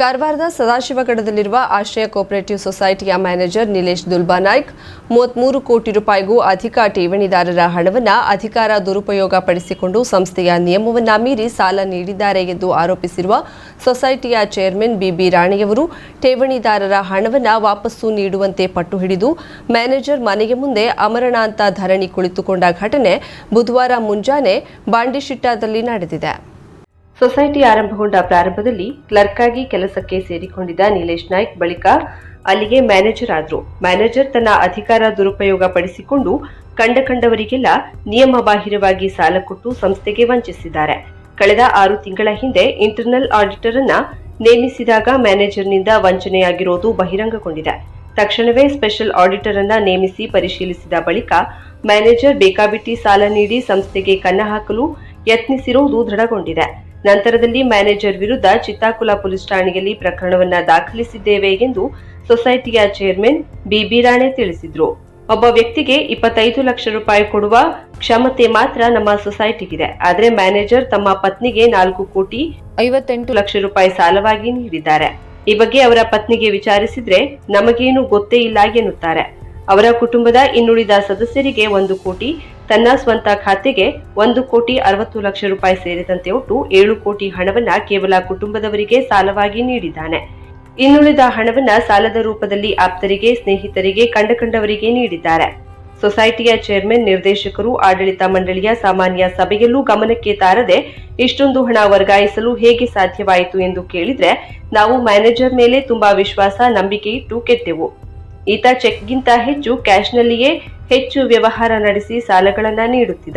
ಕಾರವಾರದ ಸದಾಶಿವಗಡದಲ್ಲಿರುವ ಆಶ್ರಯ ಕೋಪರೇಟಿವ್ ಸೊಸೈಟಿಯ ಮ್ಯಾನೇಜರ್ ನಿಲೇಶ್ ದುಲ್ಬಾನಾಯ್ಕ್ ಮೂವತ್ಮೂರು ಕೋಟಿ ರೂಪಾಯಿಗೂ ಅಧಿಕ ಠೇವಣಿದಾರರ ಹಣವನ್ನು ಅಧಿಕಾರ ದುರುಪಯೋಗ ಪಡಿಸಿಕೊಂಡು ಸಂಸ್ಥೆಯ ನಿಯಮವನ್ನು ಮೀರಿ ಸಾಲ ನೀಡಿದ್ದಾರೆ ಎಂದು ಆರೋಪಿಸಿರುವ ಸೊಸೈಟಿಯ ಚೇರ್ಮನ್ ಬಿಬಿ ರಾಣಿಯವರು ಠೇವಣಿದಾರರ ಹಣವನ್ನು ವಾಪಸ್ಸು ನೀಡುವಂತೆ ಪಟ್ಟು ಹಿಡಿದು ಮ್ಯಾನೇಜರ್ ಮನೆಗೆ ಮುಂದೆ ಅಮರಣಾಂತ ಧರಣಿ ಕುಳಿತುಕೊಂಡ ಘಟನೆ ಬುಧವಾರ ಮುಂಜಾನೆ ಬಾಂಡಿಶಿಟ್ಟಾದಲ್ಲಿ ನಡೆದಿದೆ. ಸೊಸೈಟಿ ಆರಂಭಗೊಂಡ ಪ್ರಾರಂಭದಲ್ಲಿ ಕ್ಲರ್ಕ್ ಆಗಿ ಕೆಲಸಕ್ಕೆ ಸೇರಿಕೊಂಡಿದ್ದ ನೀಲೇಶ್ ನಾಯ್ಕ್ ಬಳಿಕ ಅಲ್ಲಿಗೆ ಮ್ಯಾನೇಜರ್ ಆದ್ರು. ಮ್ಯಾನೇಜರ್ ತನ್ನ ಅಧಿಕಾರ ದುರುಪಯೋಗ ಪಡಿಸಿಕೊಂಡು ಕಂಡ ಕಂಡವರಿಗೆಲ್ಲ ನಿಯಮ ಬಾಹಿರವಾಗಿ ಸಾಲ ಕೊಟ್ಟು ಸಂಸ್ಥೆಗೆ ವಂಚಿಸಿದ್ದಾರೆ. ಕಳೆದ ಆರು ತಿಂಗಳ ಹಿಂದೆ ಇಂಟರ್ನಲ್ ಆಡಿಟರ್ ಅನ್ನ ನೇಮಿಸಿದಾಗ ಮ್ಯಾನೇಜರ್ನಿಂದ ವಂಚನೆಯಾಗಿರೋದು ಬಹಿರಂಗಗೊಂಡಿದೆ. ತಕ್ಷಣವೇ ಸ್ಪೆಷಲ್ ಆಡಿಟರ್ ಅನ್ನ ನೇಮಿಸಿ ಪರಿಶೀಲಿಸಿದ ಬಳಿಕ ಮ್ಯಾನೇಜರ್ ಬೇಕಾಬಿಟ್ಟಿ ಸಾಲ ನೀಡಿ ಸಂಸ್ಥೆಗೆ ಕನ್ನ ಹಾಕಲು ಯತ್ನಿಸಿರುವುದು ದೃಢಗೊಂಡಿದೆ. ನಂತರದಲ್ಲಿ ಮ್ಯಾನೇಜರ್ ವಿರುದ್ಧ ಚಿತ್ತಾಕುಲ ಪೊಲೀಸ್ ಠಾಣೆಯಲ್ಲಿ ಪ್ರಕರಣವನ್ನ ದಾಖಲಿಸಿದ್ದೇವೆ ಎಂದು ಸೊಸೈಟಿಯ ಚೇರ್ಮನ್ ಬಿಬಿ ರಾಣೆ ತಿಳಿಸಿದ್ರು. ಒಬ್ಬ ವ್ಯಕ್ತಿಗೆ ಇಪ್ಪತ್ತೈದು ಲಕ್ಷ ರೂಪಾಯಿ ಕೊಡುವ ಕ್ಷಮತೆ ಮಾತ್ರ ನಮ್ಮ ಸೊಸೈಟಿಗಿದೆ. ಆದರೆ ಮ್ಯಾನೇಜರ್ ತಮ್ಮ ಪತ್ನಿಗೆ ನಾಲ್ಕು ಕೋಟಿ ಐವತ್ತೆಂಟು ಲಕ್ಷ ರೂಪಾಯಿ ಸಾಲವಾಗಿ ನೀಡಿದ್ದಾರೆ. ಈ ಬಗ್ಗೆ ಅವರ ಪತ್ನಿಗೆ ವಿಚಾರಿಸಿದ್ರೆ ನಮಗೇನು ಗೊತ್ತೇ ಇಲ್ಲ ಎನ್ನುತ್ತಾರೆ. ಅವರ ಕುಟುಂಬದ ಇನ್ನುಳಿದ ಸದಸ್ಯರಿಗೆ ಒಂದು ಕೋಟಿ ತನ್ನ ಸ್ವಂತ ಖಾತೆಗೆ ಒಂದು ಕೋಟಿ ಅರವತ್ತು ಲಕ್ಷ ರೂಪಾಯಿ ಸೇರಿದಂತೆ ಒಟ್ಟು ಏಳು ಕೋಟಿ ಹಣವನ್ನ ಕೇವಲ ಕುಟುಂಬದವರಿಗೆ ಸಾಲವಾಗಿ ನೀಡಿದ್ದಾನೆ. ಇನ್ನುಳಿದ ಹಣವನ್ನ ಸಾಲದ ರೂಪದಲ್ಲಿ ಆಪ್ತರಿಗೆ, ಸ್ನೇಹಿತರಿಗೆ, ಕಂಡ ಕಂಡವರಿಗೆ ನೀಡಿದ್ದಾರೆ. ಸೊಸೈಟಿಯ ಚೇರ್ಮನ್, ನಿರ್ದೇಶಕರು, ಆಡಳಿತ ಮಂಡಳಿಯ ಸಾಮಾನ್ಯ ಸಭೆಯಲ್ಲೂ ಗಮನಕ್ಕೆ ತಾರದೆ ಇಷ್ಟೊಂದು ಹಣ ವರ್ಗಾಯಿಸಲು ಹೇಗೆ ಸಾಧ್ಯವಾಯಿತು ಎಂದು ಕೇಳಿದ್ರೆ, ನಾವು ಮ್ಯಾನೇಜರ್ ಮೇಲೆ ತುಂಬಾ ವಿಶ್ವಾಸ, ನಂಬಿಕೆ ಇಟ್ಟು ಕೆಟ್ಟೆವು. ಈತ ಚೆಕ್ಗಿಂತ ಹೆಚ್ಚು ಕ್ಯಾಶ್ನಲ್ಲಿಯೇ ಹೆಚ್ಚು ವ್ಯವಹಾರ ನಡೆಸಿ ಸಾಲಗಳನ್ನು ನೀಡುತ್ತಿದ್ದ.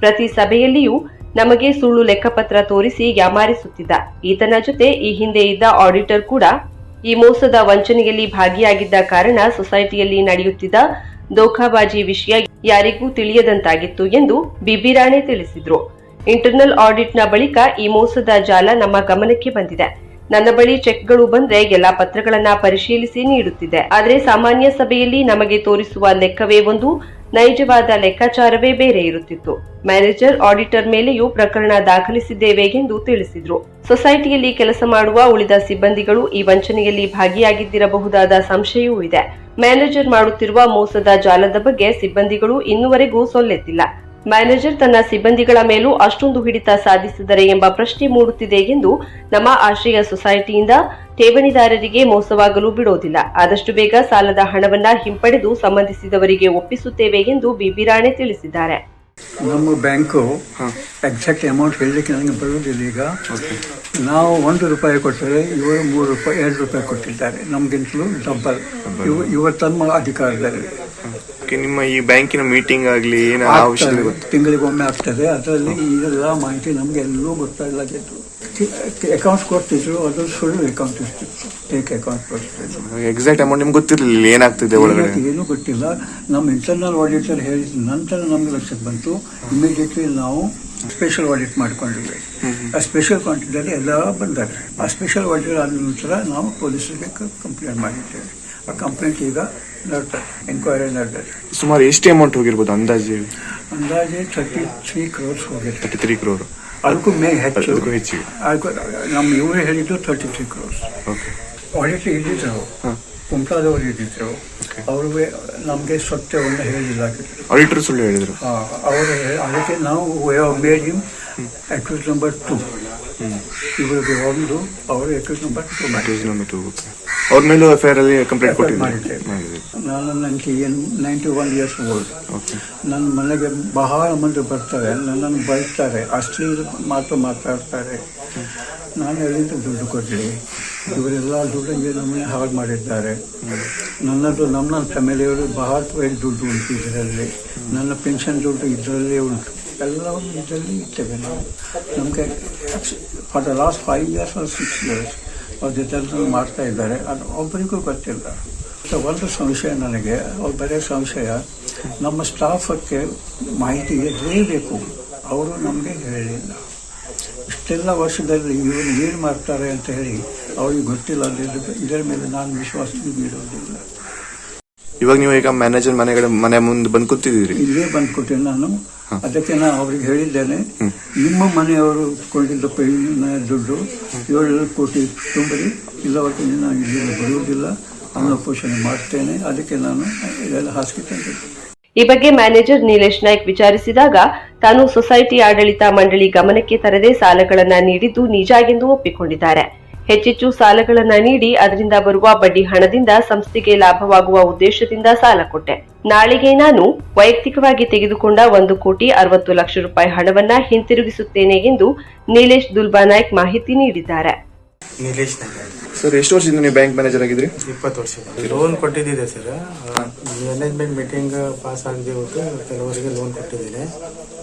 ಪ್ರತಿ ಸಭೆಯಲ್ಲಿಯೂ ನಮಗೆ ಸುಳ್ಳು ಲೆಕ್ಕಪತ್ರ ತೋರಿಸಿ ಯಾಮಾರಿಸುತ್ತಿದ್ದ. ಈತನ ಜೊತೆ ಈ ಹಿಂದೆ ಇದ್ದ ಆಡಿಟರ್ ಕೂಡ ಈ ಮೋಸದ ವಂಚನೆಯಲ್ಲಿ ಭಾಗಿಯಾಗಿದ್ದ ಕಾರಣ ಸೊಸೈಟಿಯಲ್ಲಿ ನಡೆಯುತ್ತಿದ್ದ ದೋಖಾಬಾಜಿ ವಿಷಯ ಯಾರಿಗೂ ತಿಳಿಯದಂತಾಗಿತ್ತು ಎಂದು ಬಿಬಿರಾಣೆ ತಿಳಿಸಿದ್ರು. ಇಂಟರ್ನಲ್ ಆಡಿಟ್ನ ಬಳಿಕ ಈ ಮೋಸದ ಜಾಲ ನಮ್ಮ ಗಮನಕ್ಕೆ ಬಂದಿದೆ. ನನ್ನ ಬಳಿ ಚೆಕ್ಗಳು ಬಂದ್ರೆ ಎಲ್ಲಾ ಪತ್ರಗಳನ್ನ ಪರಿಶೀಲಿಸಿ ನೀಡುತ್ತಿದೆ ಆದರೆ ಸಾಮಾನ್ಯ ಸಭೆಯಲ್ಲಿ ನಮಗೆ ತೋರಿಸುವ ಲೆಕ್ಕವೇ ಒಂದು, ನೈಜವಾದ ಲೆಕ್ಕಾಚಾರವೇ ಬೇರೆ ಇರುತ್ತಿತ್ತು. ಮ್ಯಾನೇಜರ್, ಆಡಿಟರ್ ಮೇಲೆಯೂ ಪ್ರಕರಣ ದಾಖಲಿಸಿದ್ದೇವೆ ಎಂದು ತಿಳಿಸಿದ್ರು. ಸೊಸೈಟಿಯಲ್ಲಿ ಕೆಲಸ ಮಾಡುವ ಉಳಿದ ಸಿಬ್ಬಂದಿಗಳು ಈ ವಂಚನೆಯಲ್ಲಿ ಭಾಗಿಯಾಗಿದ್ದಿರಬಹುದಾದ ಸಂಶಯವೂ ಇದೆ. ಮ್ಯಾನೇಜರ್ ಮಾಡುತ್ತಿರುವ ಮೋಸದ ಜಾಲದ ಬಗ್ಗೆ ಸಿಬ್ಬಂದಿಗಳು ಇನ್ನುವರೆಗೂ ಸೊಲ್ಲೆತ್ತಿಲ್ಲ. ಮ್ಯಾನೇಜರ್ ತನ್ನ ಸಿಬ್ಬಂದಿಗಳ ಮೇಲೂ ಅಷ್ಟೊಂದು ಹಿಡಿತ ಸಾಧಿಸಿದರೆ ಎಂಬ ಪ್ರಶ್ನೆ ಮೂಡುತ್ತಿದೆ ಎಂದು ನಮ್ಮ ಆಶ್ರಯ ಸೊಸೈಟಿಯಿಂದ ಠೇವಣಿದಾರರಿಗೆ ಮೋಸವಾಗಲು ಬಿಡೋದಿಲ್ಲ. ಆದಷ್ಟು ಬೇಗ ಸಾಲದ ಹಣವನ್ನ ಹಿಂಪಡೆದು ಸಂಬಂಧಿಸಿದವರಿಗೆ ಒಪ್ಪಿಸುತ್ತೇವೆ ಎಂದು ಬಿಬಿ ರಾಣೆ ತಿಳಿಸಿದ್ದಾರೆ. ನಮ್ಮ ಬ್ಯಾಂಕು ಎಕ್ಸಾಕ್ಟ್ ಅಮೌಂಟ್ ಹೇಳಲಿಕ್ಕೆ ನನಗೆ ಬರುವುದಿಲ್ಲ ಈಗ. ನಾವು ಒಂದು ರೂಪಾಯಿ ಕೊಟ್ಟರೆ ಇವರು ಮೂರು ರೂಪಾಯಿ, ಎರಡು ರೂಪಾಯಿ ಕೊಟ್ಟಿದ್ದಾರೆ. ನಮಗಿಂತಲೂ ಡಬ್ಬಲ್ ಇವ ಇವರು ತಮ್ಮ ಅಧಿಕಾರದಲ್ಲಿ. ನಿಮ್ಮ ಈ ಬ್ಯಾಂಕಿನ ಮೀಟಿಂಗ್ ಆಗ್ಲಿ ಏನೋ ಆಗ್ತದೆ. ತಿಂಗಳಿಗೊಮ್ಮೆ ಆಗ್ತದೆ. ಅದರಲ್ಲಿ ಇದೆಲ್ಲ ಮಾಹಿತಿ ನಮಗೆ ಎಲ್ಲೂ ಗೊತ್ತಾಗಲಾಗಿತ್ತು ಅಕೌಂಟ್ಸ್ ಕೊಡ್ತಿದ್ರು ಅದು ಸುಳ್ಳು ಅಕೌಂಟ್ ಇರ್ತಿತ್ತು. ಫೇಕ್ ಅಕೌಂಟ್ ಕೊಡ್ತಿದ್ರು. ಎಕ್ಸಾಕ್ಟ್ ಅಮೌಂಟ್ ನಿಮ್ಗೆ ಗೊತ್ತಿರಲಿಲ್ಲ ಏನಾಗ್ತಿದೆ ಒಳಗಡೆ? ಏನೂ ಗೊತ್ತಿಲ್ಲ. ನಮ್ಮ ಇಂಟರ್ನಲ್ ಆಡಿಟರ್ ಹೇಳಿದ ನಂತರ ನಮ್ಗೆ ಲಕ್ಷಕ್ಕೆ ಬಂತು. ಇಮಿಡಿಯೇಟ್ಲಿ ನಾವು ಸ್ಪೆಷಲ್ ಆಡಿಟ್ ಮಾಡ್ಕೊಂಡಿದ್ವಿ. ಆ ಸ್ಪೆಷಲ್ ಕ್ವಾಂಟಿಟಿಯಲ್ಲಿ ಎಲ್ಲ ಬಂದಾಗ ಆ ಸ್ಪೆಷಲ್ ಆಡಿಟ್ ಆದ ನಂತರ ನಾವು ಪೊಲೀಸರಿಗೆ ಕಂಪ್ಲೇಂಟ್ ಮಾಡಿದ್ದೇವೆ. ಆ ಕಂಪ್ಲೇಂಟ್ ಈಗ ಎನ್ಕ್ವೈರಿ ನಡೆದಿದೆ ಸುಮಾರು ಎಷ್ಟು ಅಮೌಂಟ್ ಹೋಗಿರ್ಬೋದು ಅಂದಾಜು? ಅಂದಾಜು ಥರ್ಟಿ ತ್ರೀ ಕ್ರೋರ್ಸ್ ಹೋಗಿದೆ. ತರ್ಟಿ ತ್ರೀ ಕ್ರೋರ್ ಅದಕ್ಕೂ ಮೇ ಹೆಚ್ಚು. ಅದಕ್ಕೂ ಹೆಚ್ಚಿಗೆ ಅದಕ್ಕೂ ನಮ್ಮ ಇವರು ಹೇಳಿದ್ದು thirty three crores okay audit ಇದ್ದಿದ್ರು ಕುಂಟಾದವರು ಇದ್ದಿದ್ರು. ಅವರು ನಮಗೆ ಸತ್ಯವನ್ನು ಹೇಳಿಲ್ಲಾಗಿದ್ರು ಆಡಿಟರ್ ಸುಳ್ಳು ಹೇಳಿದ್ರು? ಅವರು ಅದಕ್ಕೆ ನಾವು made him. Accuse number two ಇವರಿಗೆ ಒಂದು ಅವರು ಅಕ್ಯೂಸ್ ನಂಬರ್ ಟು ಮಾಡಿ ನಂಬರ್ okay. ಅವ್ರ ಮೇಲೂ ಎಫ್ ಐ ಆರ್ ಅಲ್ಲಿ ಕಂಪ್ಲೇಂಟ್ ಕೊಟ್ಟಿದ್ದೆ ಮಾಡಿದ್ದೀವಿ. ನಾನು ನನಗೆ ಏನು ನೈಂಟಿ ಒನ್ ಇಯರ್ಸ್ ಓಲ್ಡ್ ನನ್ನ ಮನೆಗೆ ಬಹಳ ಮಂದಿ ಬರ್ತಾರೆ. ನನ್ನನ್ನು ಬೈತಾರೆ. ಅಶ್ಲೀಲ ಮಾತು ಮಾತಾಡ್ತಾರೆ. ನಾನು ಎಲ್ಲಿಂದ ದುಡ್ಡು ಕೊಡಲಿ. ಇವರೆಲ್ಲ ದುಡ್ಡಿಗೆ ನಮ್ಮನೆ ಹಾಳು ಮಾಡಿದ್ದಾರೆ. ನನ್ನದು ನಮ್ಮ ಫ್ಯಾಮಿಲಿಯವರು ಬಹಳ ವೈಟ್ ದುಡ್ಡು ಉಂಟು ಇದರಲ್ಲಿ. ನನ್ನ ಪೆನ್ಷನ್ ದುಡ್ಡು ಇದರಲ್ಲೇ ಉಂಟು. ಎಲ್ಲವನ್ನು ಇದರಲ್ಲಿ ಇರ್ತೇವೆ ನಾವು. ನಮಗೆ for the last five years or six years ಅವ್ರ ಜೊತೆ ಮಾಡ್ತಾ ಇದ್ದಾರೆ. ಅದು ಒಬ್ಬರಿಗೂ ಗೊತ್ತಿಲ್ಲ. ಸೊ ಒಂದು ಸಂಶಯ ನನಗೆ ಬರೀ ಸಂಶಯ, ನಮ್ಮ ಸ್ಟಾಫಕ್ಕೆ ಮಾಹಿತಿ ಹೇಳಬೇಕು. ಅವರು ನಮಗೆ ಹೇಳಿಲ್ಲ. ಇಷ್ಟೆಲ್ಲ ವರ್ಷದಲ್ಲಿ ಇವರು ಏನು ಮಾಡ್ತಾರೆ ಅಂತ ಹೇಳಿ ಅವ್ರಿಗೆ ಗೊತ್ತಿಲ್ಲ. ಇದರ ಮೇಲೆ ನಾನು ವಿಶ್ವಾಸ ಬೀಳೋದಿಲ್ಲ ಇವಾಗ ನೀವು ಈಗ ಮ್ಯಾನೇಜರ್ ಮನೆಗಳ ಮನೆ ಮುಂದೆ ಬಂದು ಕೂತಿದ್ದೀರಿ. ಇಲ್ಲೇ ಬಂದ್ಕೊಟ್ಟೆ ನಾನು. ಅದಕ್ಕೆ ನಾನು ಅವ್ರಿಗೆ ಹೇಳಿದ್ದೇನೆ. ನಿಮ್ಮ ಮನೆಯವರು ಕೊಂಡಿದ್ದ ಪೈನ ದುಡ್ಡು ಏಳು ಕೋಟಿ ತುಂಬರಿ. ಇಲ್ಲವರೆಗೆ ನಾನು ಇಲ್ಲಿ ಬರುವುದಿಲ್ಲ. ಅನ್ನೋ ಪೋಷಣೆ ಮಾಡ್ತೇನೆ. ಅದಕ್ಕೆ ನಾನು ಇದೆಲ್ಲ ಹಾಸಿಗೆ ತಂದೆ. ಈ ಬಗ್ಗೆ ಮ್ಯಾನೇಜರ್ ನೀಲೇಶ್ ನಾಯ್ಕ್ ವಿಚಾರಿಸಿದಾಗ ತಾನು ಸೊಸೈಟಿ ಆಡಳಿತ ಮಂಡಳಿ ಗಮನಕ್ಕೆ ತರದೆ ಸಾಲಗಳನ್ನ ನೀಡಿದ್ದು ನಿಜ ಎಂದು ಒಪ್ಪಿಕೊಂಡಿದ್ದಾರೆ. ಹೆಚ್ಚೆಚ್ಚು ಸಾಲಗಳನ್ನ ನೀಡಿ ಅದರಿಂದ ಬರುವ ಬಡ್ಡಿ ಹಣದಿಂದ ಸಂಸ್ಥೆಗೆ ಲಾಭವಾಗುವ ಉದ್ದೇಶದಿಂದ ಸಾಲ ಕೊಟ್ಟೆ. ನಾಳೆಗೆ ನಾನು ವೈಯಕ್ತಿಕವಾಗಿ ತೆಗೆದುಕೊಂಡ ಒಂದು ಕೋಟಿ ಅರವತ್ತು ಲಕ್ಷ ರೂಪಾಯಿ ಹಣವನ್ನ ಹಿಂತಿರುಗಿಸುತ್ತೇನೆ ಎಂದು ನೀಲೇಶ್ ದುಲ್ಬಾ ನಾಯ್ಕ್ ಮಾಹಿತಿ ನೀಡಿದ್ದಾರೆ. ನಿಲೇಶ್ ಸರ್ ಎಷ್ಟು ವರ್ಷದಿಂದ ನೀವು ಬ್ಯಾಂಕ್ ಮ್ಯಾನೇಜರ್ ಆಗಿದ್ರಿ? ಇಪ್ಪತ್ತು ವರ್ಷ. ಲೋನ್ ಕೊಟ್ಟಿದ್ದಿದೆ ಸರ್. ಮ್ಯಾನೇಜ್ಮೆಂಟ್ ಮೀಟಿಂಗ್ ಪಾಸ್ ಆಗದೆ ಹೋಗಿ ಕೆಲವರಿಗೆ ಲೋನ್ ಕೊಟ್ಟಿದ್ದೇನೆ.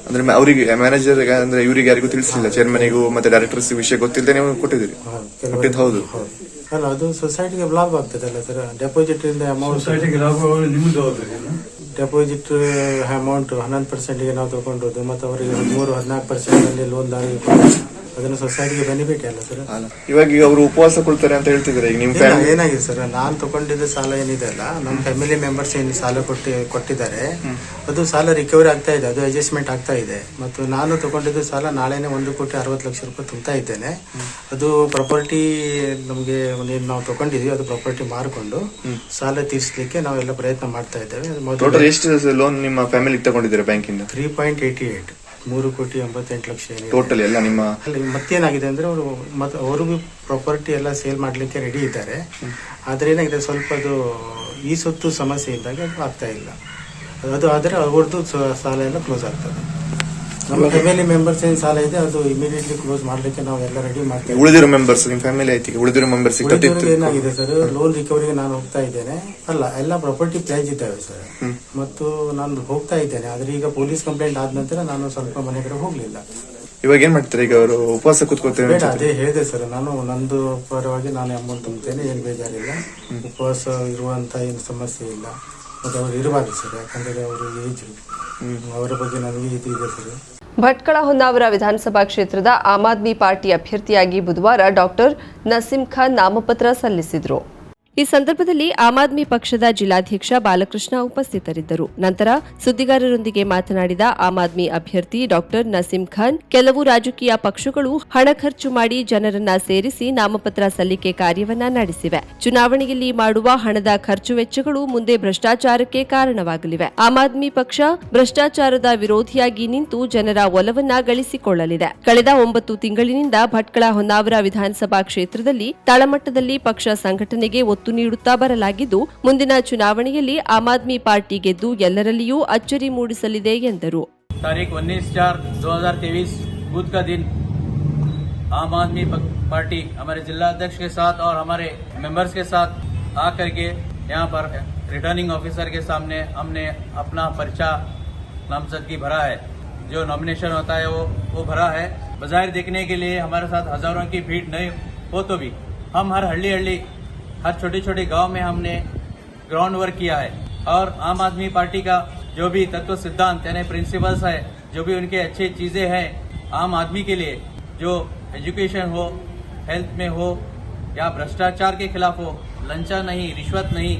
ಅಂದ್ರೆ ಅವರಿಗೆ ಮ್ಯಾನೇಜರ್ ಅಂದ್ರೆ ಇವರಿಗೆ ಯಾರಿಗೂ ತಿಳಿಸಿಲ್ಲ ಚೇರ್ಮನಿಗೂ ಮತ್ತೆ ಡೈರೆಕ್ಟರ್ಸ್ ವಿಷಯ ಗೊತ್ತಿಲ್ಲದೆ ನೀವು ಕೊಟ್ಟಿದ್ದೀರಿ. ಹಾ, ಕೊಟ್ಟಿದ್ದು ಹೌದು. ಹೌದು. ಅಲ್ಲ ಅದು ಸೊಸೈಟಿಗೆ ಲಾಭ ಆಗ್ತದಲ್ಲ ಸರ್ ಡೆಪಾಸಿಟ್ ಇಂದ ಅಮೌಂಟ್ ಸೊಸೈಟಿಗೆ ಲಾಭ ನಿಮ್ಮದು ಡೆಪಾಸಿಟ್ ಅಮೌಂಟ್ ಹನ್ನೊಂದು ಪರ್ಸೆಂಟ್ಗೆ ನಾವು ತಗೊಂಡದ್ದು ಮತ್ತು ಅವರಿಗೆ ಮೂರು ಹದಿನಾಲ್ಕು ಪರ್ಸೆಂಟ್ ಅಲ್ಲಿ ಲೋನ್ ದಾರಿಗೆ ಕೊಟ್ಟು ಅದನ್ನು ಸೊಸೈಟಿಗೆ ಬೆನಿಫಿಟ್ ಅಲ್ಲ ಸರ್? ಅಲ್ಲ. ಇವಾಗ ಈಗ ಅವರು ಉಪವಾಸ ಕೊಡ್ತಾರೆ ಅಂತ ಹೇಳ್ತಿದ್ರೆ ಈಗ ನಿಮ್ಮ ಇಲ್ಲ, ಫ್ಯಾಮಿಲಿ ಏನಾಗಿದೆ ಸರ್ ನಾನು ತಗೊಂಡಿದ್ದ ಸಾಲ ಏನಿದೆ ಅಲ್ಲ ನಮ್ಮ ಫ್ಯಾಮಿಲಿ ಮೆಂಬರ್ಸ್ ಏನು ಸಾಲ ಕೊಟ್ಟಿ ಕೊಟ್ಟಿದ್ದಾರೆ ಅದು ಸಾಲ ರಿಕವರಿ ಆಗ್ತಾ ಇದೆ ಅದು ಅಡ್ಜಸ್ಟ್ಮೆಂಟ್ ಆಗ್ತಾ ಇದೆ. ಮತ್ತು ನಾನು ತಗೊಂಡಿದ್ದ ಸಾಲ ನಾಳೆನೆ ಒಂದು ಕೋಟಿ ಅರವತ್ತು ಲಕ್ಷ ರೂಪಾಯಿ ತುಂಬ್ತಾ ಇದ್ದೇನೆ. ಅದು ಪ್ರಾಪರ್ಟಿ ನಮಗೆ ಏನು ನಾವು ತಗೊಂಡಿದ್ವಿ ಅದು ಪ್ರಾಪರ್ಟಿ ಮಾರ್ಕೊಂಡು ಸಾಲ ತೀರಿಸಲಿಕ್ಕೆ ನಾವೆಲ್ಲ ಪ್ರಯತ್ನ ಮಾಡ್ತಾ ಇದ್ದೇವೆ. ಟೋಟಲ್ ಎಷ್ಟು ಲೋನ್ ನಿಮ್ಮ ಫ್ಯಾಮಿಲಿ ತಗೊಂಡಿದ್ದೀರಾ ಬ್ಯಾಂಕಿಂದ ತ್ರೀ ಪಾಯಿಂಟ್ ಏಯ್ಟಿ ಏಟ್ ಮೂರು ಕೋಟಿ ಎಂಬತ್ತೆಂಟು ಲಕ್ಷ ಏನಿದೆ. ಟೋಟಲ್ ಎಲ್ಲ ನಿಮ್ಮ ಅಲ್ಲಿ ಮತ್ತೇನಾಗಿದೆ ಅಂದ್ರೆ ಅವರು ಮತ್ತೆ ಅವರು ಪ್ರಾಪರ್ಟಿ ಎಲ್ಲ ಸೇಲ್ ಮಾಡಲಿಕ್ಕೆ ರೆಡಿ ಇದ್ದಾರೆ. ಆದ್ರೆ ಏನಾಗಿದೆ ಸ್ವಲ್ಪ ಅದು ಈ ಸೊತ್ತು ಸಮಸ್ಯೆ ಇದ್ದಾಗ ಅದು ಆಗ್ತಾ ಇಲ್ಲ. ಅದು ಆದರೆ ಅವ್ರದ್ದು ಸ- ಸಾಲ ಎಲ್ಲ ಕ್ಲೋಸ್ ಆಗ್ತದೆ. ನಮ್ಮ ಫ್ಯಾಮಿಲಿ ಮೆಂಬರ್ಸ್ ಏನು ಸಾಲ ಇದೆ ಅದು ಇಮಿಡಿಯೇಟ್ಲಿ ಕ್ಲೋಸ್ ಮಾಡಲಿಕ್ಕೆ ನಾವು ಎಲ್ಲ ರೆಡಿ ಮಾಡ್ತೀವಿ. ಉಳಿದಿರೋ ಮೆಂಬರ್ಸ್ ನಿಮ್ಮ ಫ್ಯಾಮಿಲಿ ಐತಿ ಉಳಿದಿರೋ ಮೆಂಬರ್ಸ್ ಏನಾಗಿದೆ ಸರ್ ಲೋನ್ ರಿಕವರಿಗೆ ನಾನು ಹೋಗ್ತಾ ಇದ್ದೇನೆ. ಅಲ್ಲ ಎಲ್ಲ ಪ್ರಾಪರ್ಟಿ ಪ್ಲೇಜ್ ಇದ್ದಾವೆ ಸರ್ ಮತ್ತು ನಾನು ಹೋಗ್ತಾ ಇದ್ದೇನೆ ಆದ್ರೆ ಈಗ ಪೊಲೀಸ್ ಕಂಪ್ಲೇಂಟ್ ಆದ ನಂತರ ನಾನು ಸ್ವಲ್ಪ ಮನೆ ಕಡೆ ಹೋಗ್ಲಿಲ್ಲ. ಇವಾಗ ಏನ್ ಮಾಡ್ತಾರೆ? ಈಗ ಅವರು ಉಪವಾಸ ಕೂತ್ಕೋತೇವೆ ಬೇಡ ಅದೇ ಹೇಳಿದೆ ಸರ್ ನಾನು ನಂದು ಪರವಾಗಿ ನಾನು ಅಮೌಂಟ್ ತುಂಬುತ್ತೇನೆ ಏನು ಬೇಜಾರಿಲ್ಲ. ಉಪವಾಸ ಇರುವಂತ ಏನು ಸಮಸ್ಯೆ ಇಲ್ಲ. ಮತ್ತೆ ಅವ್ರು ಇರಬಾರ್ದು ಸರ್ ಯಾಕಂದ್ರೆ ಅವರು ಏಜ್ ಅವರ ಬಗ್ಗೆ ನನಗೆ ಇದು ಇದೆ ಸರ್ ಭಟ್ಕಳ ಹೊನ್ನಾವರ ವಿಧಾನಸಭಾ ಕ್ಷೇತ್ರದ ಆಮ್ ಆದ್ಮಿ ಪಾರ್ಟಿ ಅಭ್ಯರ್ಥಿಯಾಗಿ ಬುಧವಾರ ಡಾಕ್ಟರ್ ನಸೀಂ ಖಾನ್ ನಾಮಪತ್ರ ಸಲ್ಲಿಸಿದರು. ಈ ಸಂದರ್ಭದಲ್ಲಿ ಆಮ್ ಆದ್ಮಿ ಪಕ್ಷದ ಜಿಲ್ಲಾಧ್ಯಕ್ಷ ಬಾಲಕೃಷ್ಣ ಉಪಸ್ಥಿತರಿದ್ದರು. ನಂತರ ಸುದ್ದಿಗಾರರೊಂದಿಗೆ ಮಾತನಾಡಿದ ಆಮ್ ಆದ್ಮಿ ಅಭ್ಯರ್ಥಿ ಡಾಕ್ಟರ್ ನಸೀಂ ಖಾನ್, ಕೆಲವು ರಾಜಕೀಯ ಪಕ್ಷಗಳು ಹಣ ಖರ್ಚು ಮಾಡಿ ಜನರನ್ನ ಸೇರಿಸಿ ನಾಮಪತ್ರ ಸಲ್ಲಿಕೆ ಕಾರ್ಯವನ್ನ ನಡೆಸಿವೆ. ಚುನಾವಣೆಯಲ್ಲಿ ಮಾಡುವ ಹಣದ ಖರ್ಚು ವೆಚ್ಚಗಳು ಮುಂದೆ ಭ್ರಷ್ಟಾಚಾರಕ್ಕೆ ಕಾರಣವಾಗಲಿವೆ. ಆಮ್ ಆದ್ಮಿ ಪಕ್ಷ ಭ್ರಷ್ಟಾಚಾರದ ವಿರೋಧಿಯಾಗಿ ನಿಂತು ಜನರ ಒಲವನ್ನ ಗಳಿಸಿಕೊಳ್ಳಲಿದೆ. ಕಳೆದ ಒಂಬತ್ತು ತಿಂಗಳಿನಿಂದ ಭಟ್ಕಳ ಹೊನ್ನಾವರ ವಿಧಾನಸಭಾ ಕ್ಷೇತ್ರದಲ್ಲಿ ತಳಮಟ್ಟದಲ್ಲಿ ಪಕ್ಷ ಸಂಘಟನೆಗೆ ಒತ್ತು ನೀಡುತ್ತಾ ಬರಲಾಗಿದ್ದು ಮುಂದಿನ ಚುನಾವಣೆಯಲ್ಲಿ ಆಮ್ ಆದ್ಮಿ ಪಾರ್ಟಿ ಗೆದ್ದು ಎಲ್ಲರಲ್ಲಿಯೂ ಅಚ್ಚರಿ ಮೂಡಿಸಲಿದೆ ಎಂದರು तारीख 19 चार 2023 बुध का दिन आम आदमी प- पार्टी हमारे जिला अध्यक्ष के साथ और हमारे मेंबर्स के साथ आकर के यहाँ पर रिटर्निंग ऑफिसर के सामने हमने अपना पर्चा नामजदगी भरा है जो नॉमिनेशन होता है वो वो भरा है बाजाहिर देखने के लिए हमारे साथ हजारों की भीड़ नहीं हो तो भी हम हर हल्ली हल्ली हर छोटे छोटे गाँव में हमने ग्राउंड वर्क किया है। और आम आदमी पार्टी का जो भी तत्व सिद्धांत, यानी प्रिंसिपल्स है, जो भी उनके अच्छी चीज़ें हैं, आम आदमी के लिए, जो एजुकेशन हो हेल्थ में हो, या भ्रष्टाचार के खिलाफ हो, लंचा नहीं, रिश्वत नहीं,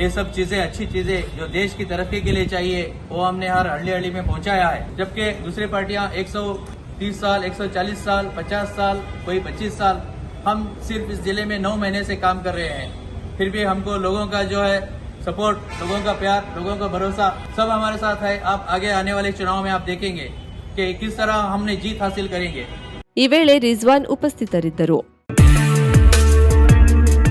ये सब चीज़ें, अच्छी चीज़ें जो देश की तरक्की के लिए चाहिए, वो हमने हर हल्ली हल्ली में पहुँचाया है। जबकि दूसरी पार्टियाँ 130 साल 140 साल 50 साल, कोई 25 साल हम सिर्फ इस जिले में नौ महीने से काम कर रहे हैं फिर भी हमको लोगों का जो है सपोर्ट लोगों का प्यार लोगों का भरोसा सब हमारे साथ है आप आगे आने वाले चुनाव में आप देखेंगे कि किस तरह हमने जीत हासिल करेंगे ಈ ವೇಳೆ ರಿಜ್ವಾನ್ ಉಪಸ್ಥಿತರಿದ್ದರು